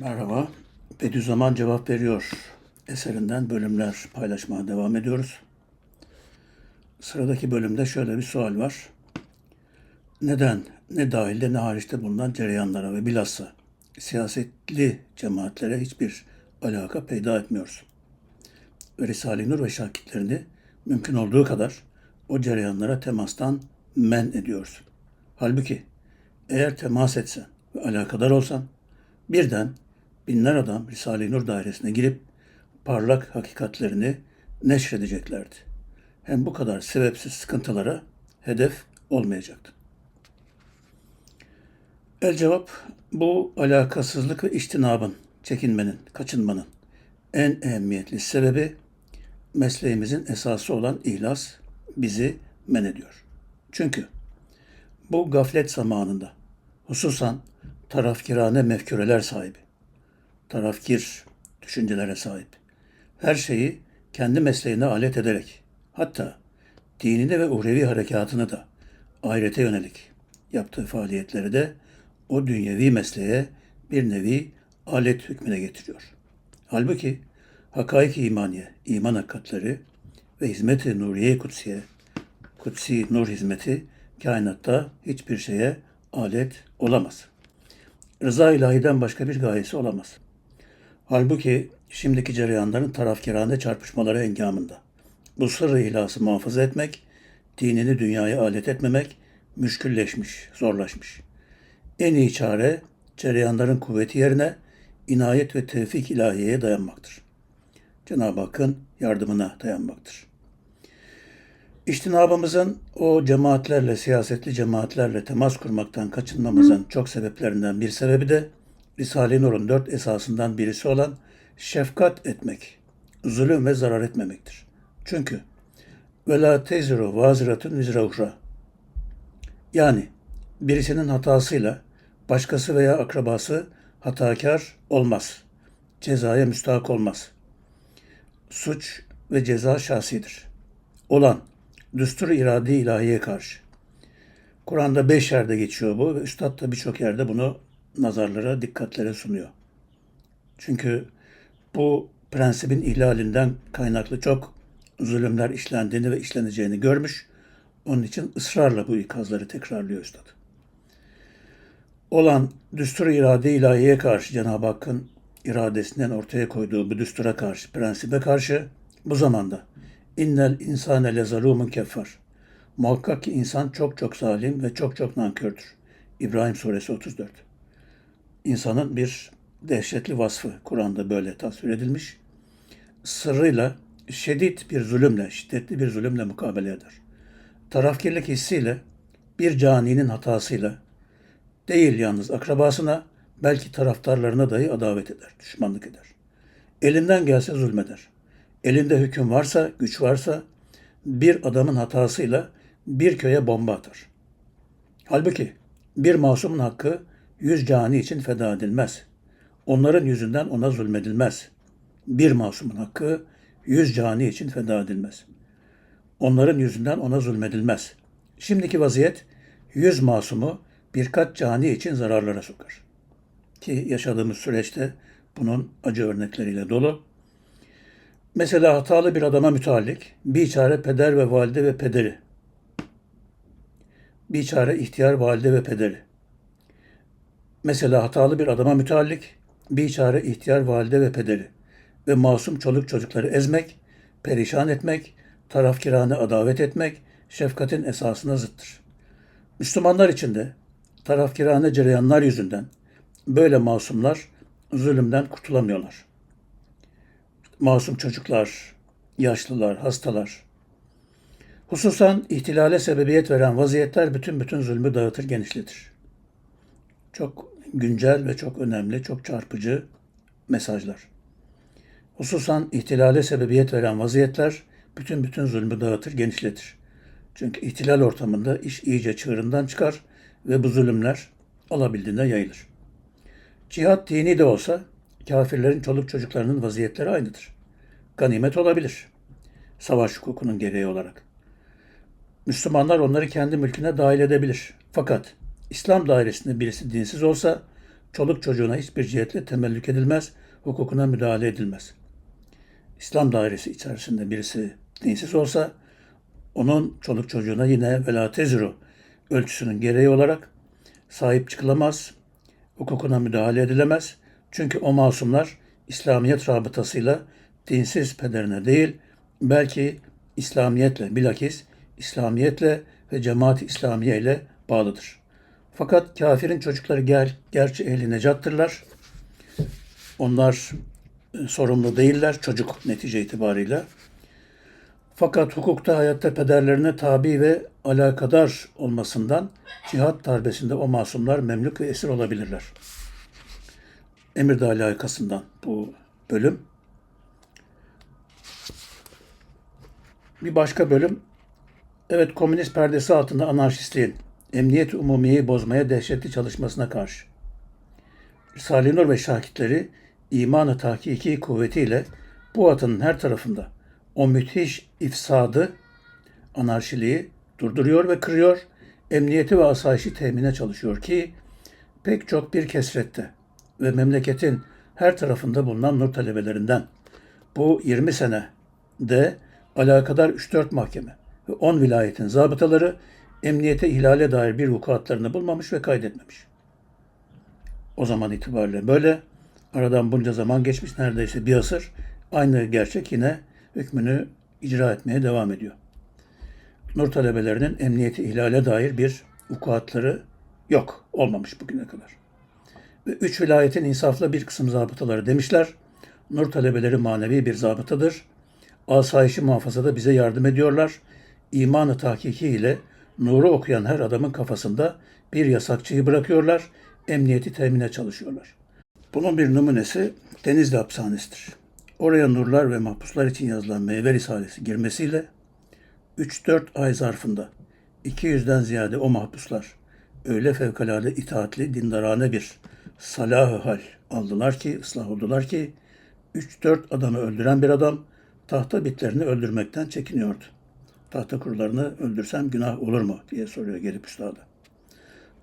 Merhaba, Bediüzzaman Cevap Veriyor eserinden bölümler paylaşmaya devam ediyoruz. Sıradaki bölümde şöyle bir sual var. Neden ne dahilde ne hariçte bulunan cereyanlara ve bilhassa siyasetli cemaatlere hiçbir alaka peyda etmiyoruz? Ve Risale-i Nur ve şakitlerini mümkün olduğu kadar o cereyanlara temastan men ediyoruz. Halbuki eğer temas etsen ve alakadar olsan birden binler adam Risale-i Nur dairesine girip parlak hakikatlerini neşredeceklerdi. Hem bu kadar sebepsiz sıkıntılara hedef olmayacaktı. El cevap bu alakasızlık ve iştinabın, çekinmenin, kaçınmanın en ehemmiyetli sebebi mesleğimizin esası olan ihlas bizi men ediyor. Çünkü bu gaflet zamanında hususan tarafkirane mefküreler sahibi, tarafkir düşüncelere sahip, her şeyi kendi mesleğine alet ederek, hatta dinini ve uhrevi harekatını da ahirete yönelik yaptığı faaliyetleri de o dünyevi mesleğe bir nevi alet hükmüne getiriyor. Halbuki hakaik imaniye, iman hakikatleri ve hizmet-i nuriye kutsiye, kutsi nur hizmeti kainatta hiçbir şeye alet olamaz. Rıza ilahiden başka bir gayesi olamaz. Halbuki şimdiki cereyanların tarafkirane çarpışmaları engamında bu sırrı ilası muhafaza etmek, dinini dünyaya alet etmemek müşkülleşmiş, zorlaşmış. En iyi çare cereyanların kuvveti yerine inayet ve tevfik ilahiyeye dayanmaktır. Cenab-ı Hakk'ın yardımına dayanmaktır. İçtinabımızın o cemaatlerle, siyasetli cemaatlerle temas kurmaktan kaçınmamızın çok sebeplerinden bir sebebi de Risale-i Nur'un dört esasından birisi olan şefkat etmek, zulüm ve zarar etmemektir. Çünkü ve la teziru vaziratun vizra. Yani birisinin hatasıyla başkası veya akrabası hatakar olmaz. Cezaya müstahak olmaz. Suç ve ceza şahsidir. Olan düstur irade ilahiye karşı. Kur'an'da beş yerde geçiyor bu ve Üstad da birçok yerde bunu nazarlara, dikkatlere sunuyor. Çünkü bu prensibin ihlalinden kaynaklı çok zulümler işlendiğini ve işleneceğini görmüş. Onun için ısrarla bu ikazları tekrarlıyor Üstad. Olan düstur irade ilahiye karşı Cenab-ı Hakk'ın iradesinden ortaya koyduğu bu düstura karşı, prensibe karşı bu zamanda innel insane lezalumun keffar. Muhakkak ki insan çok çok zalim ve çok çok nankördür. İbrahim suresi 34. İnsanın bir dehşetli vasfı Kur'an'da böyle tasvir edilmiş. Sırrıyla şiddet bir zulümle, şiddetli bir zulümle mukabele eder. Tarafkirlik hissiyle, bir caninin hatasıyla, değil yalnız akrabasına, belki taraftarlarına dahi adavet eder, düşmanlık eder. Elinden gelse zulmeder. Elinde hüküm varsa, güç varsa, bir adamın hatasıyla bir köye bomba atar. Halbuki bir masumun hakkı yüz cani için feda edilmez. Onların yüzünden ona zulmedilmez. Bir masumun hakkı yüz cani için feda edilmez. Onların yüzünden ona zulmedilmez. Şimdiki vaziyet yüz masumu birkaç cani için zararlara sokar. Ki yaşadığımız süreçte bunun acı örnekleriyle dolu. Mesela hatalı bir adama müteallik, bir çare peder ve valide ve pederi. Bir çare ihtiyar valide ve pederi. Mesela hatalı bir adama müteallik, bir çare ihtiyar valide ve pederi ve masum çoluk çocukları ezmek, perişan etmek, tarafkirane adavet etmek şefkatin esasına zıttır. Müslümanlar için de tarafkirane cereyanlar yüzünden böyle masumlar zulümden kurtulamıyorlar. Masum çocuklar, yaşlılar, hastalar. Hususan ihtilale sebebiyet veren vaziyetler bütün bütün zulmü dağıtır, genişletir. Çok güncel ve çok önemli, çok çarpıcı mesajlar. Hususan ihtilale sebebiyet veren vaziyetler bütün bütün zulmü dağıtır, genişletir. Çünkü ihtilal ortamında iş iyice çığırından çıkar ve bu zulümler alabildiğinde yayılır. Cihat dini de olsa kafirlerin çoluk çocuklarının vaziyetleri aynıdır. Ganimet olabilir. Savaş hukukunun gereği olarak. Müslümanlar onları kendi mülküne dahil edebilir. Fakat İslam dairesinde birisi dinsiz olsa çoluk çocuğuna hiçbir cihetle temellük edilmez, hukukuna müdahale edilmez. İslam dairesi içerisinde birisi dinsiz olsa onun çoluk çocuğuna yine vela tezru ölçüsünün gereği olarak sahip çıkılamaz, hukukuna müdahale edilemez. Çünkü o masumlar İslamiyet rabıtasıyla dinsiz pederine değil, belki İslamiyetle, bilakis İslamiyetle ve cemaat-i İslamiye ile bağlıdır. Fakat kafirin çocukları ger, gerçi ehli necattırlar. Onlar e, sorumlu değiller çocuk netice itibariyle. Fakat hukukta hayatta pederlerine tabi ve alakadar olmasından cihat darbesinde o masumlar memlük ve esir olabilirler. Emirdağ layıkasından bu bölüm. Bir başka bölüm. Evet komünist perdesi altında anarşistliğin emniyet umumiyeyi bozmaya dehşetli çalışmasına karşı. Risale-i Nur ve şahitleri imanı tahkiki kuvvetiyle bu atının her tarafında o müthiş ifsadı, anarşiliği durduruyor ve kırıyor, emniyeti ve asayişi temine çalışıyor ki pek çok bir kesrette ve memleketin her tarafında bulunan nur talebelerinden bu 20 sene de alakadar 3-4 mahkeme ve 10 vilayetin zabıtaları emniyete ihlale dair bir vukuatlarını bulmamış ve kaydetmemiş. O zaman itibariyle böyle aradan bunca zaman geçmiş neredeyse bir asır aynı gerçek yine hükmünü icra etmeye devam ediyor. Nur talebelerinin emniyeti ihlale dair bir vukuatları yok, olmamış bugüne kadar. Ve üç vilayetin insaflı bir kısım zabıtaları demişler, Nur talebeleri manevi bir zabıtadır. Asayişi muhafazada bize yardım ediyorlar. İmanı tahkiki ile nuru okuyan her adamın kafasında bir yasakçıyı bırakıyorlar, emniyeti temine çalışıyorlar. Bunun bir numunesi Denizli Hapishanesi'dir. Oraya nurlar ve mahpuslar için yazılan meyve risalesi girmesiyle 3-4 ay zarfında 200'den ziyade o mahpuslar öyle fevkalade itaatli, dindarane bir salahı hal aldılar ki, ıslah oldular ki 3-4 adamı öldüren bir adam tahta bitlerini öldürmekten çekiniyordu. Tahta kurularını öldürsem günah olur mu diye soruyor gelip üstada.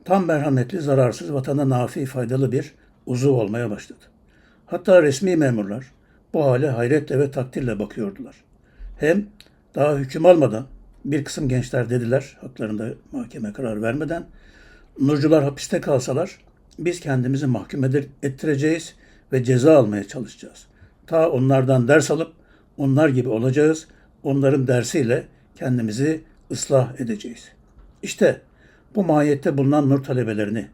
Tam merhametli, zararsız, vatana nafi, faydalı bir uzuv olmaya başladı. Hatta resmi memurlar bu hale hayretle ve takdirle bakıyordular. Hem daha hüküm almadan bir kısım gençler dediler, haklarında mahkeme karar vermeden, nurcular hapiste kalsalar biz kendimizi mahkum ettireceğiz ve ceza almaya çalışacağız. Ta onlardan ders alıp onlar gibi olacağız, onların dersiyle kendimizi ıslah edeceğiz. İşte bu mahiyette bulunan nur talebelerini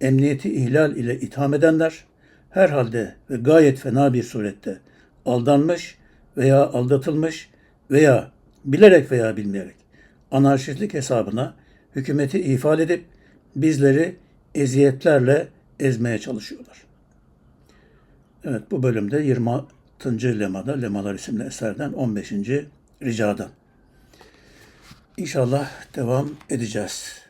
emniyeti ihlal ile itham edenler herhalde ve gayet fena bir surette aldanmış veya aldatılmış veya bilerek veya bilmeyerek anarşistlik hesabına hükümeti ifade edip bizleri eziyetlerle ezmeye çalışıyorlar. Evet bu bölümde 26. lemada Lemalar isimli eserden 15. ricadan. İnşallah devam edeceğiz.